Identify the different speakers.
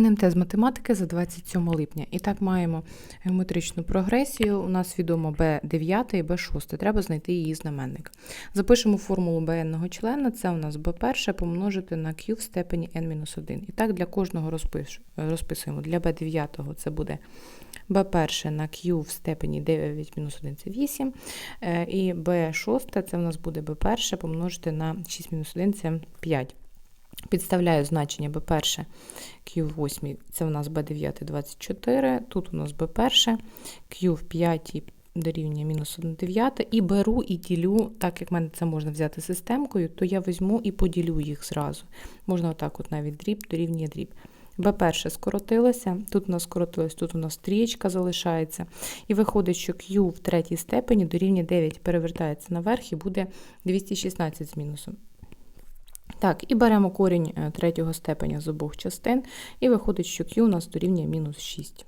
Speaker 1: НМТ з математики за 27 липня. І так маємо геометричну прогресію. У нас відомо b9 і b6. Треба знайти її знаменник. Запишемо формулу bn члена. Це у нас b1 помножити на q в степені n-1. І так для кожного розписуємо. Для b9 це буде b1 на q в степені 9-1 це 8. Е, І b6 це у нас буде b1 помножити на 6-1 це 5. Підставляю значення b1 Q8, це у нас b9 24, тут у нас b1, Q в 5 дорівнює мінус 1 дев'ята, і беру і ділю, так як в мене це можна взяти системкою, то я візьму і поділю їх зразу. Можна отак от навіть дріб дорівнює дріб. B1 скоротилося, тут у нас скоротилось, тут у нас трієчка залишається. І виходить, що Q в третій степені дорівнює 9 перевертається наверх і буде 216 з мінусом. Так, і беремо корінь е, третього степеня з обох частин, і виходить, що Q у нас дорівнює мінус 6.